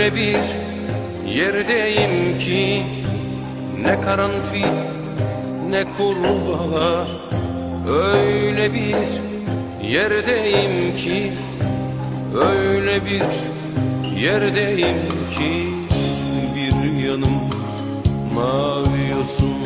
bir yerdeyim ki Ne karanfil ne kurbağa. Öyle bir yerdeyim ki Öyle bir yerdeyim ki. Bir yanım mavi yosun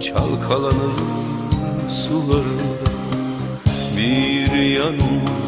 Çalkalanır sularda Bir yanım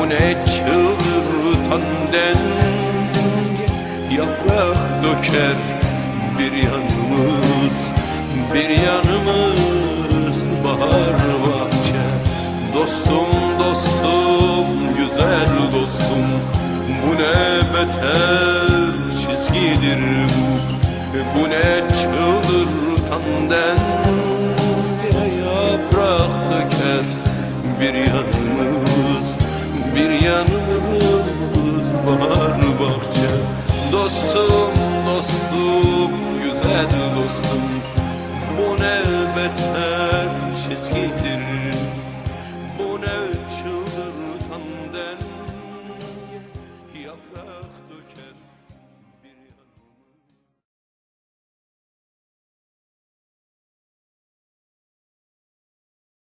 Bu ne çıldırtan denge Yaprak döker bir yanımız Bir yanımız bahar bahçe. Dostum dostum güzel dostum Bu ne beter çizgidir bu? Bu ne çıldırtan denge Yaprak döker bir yanımız Bir yanımız bahar bahçe. Dostum dostum güzel dostum. Bu ne beter çizgidir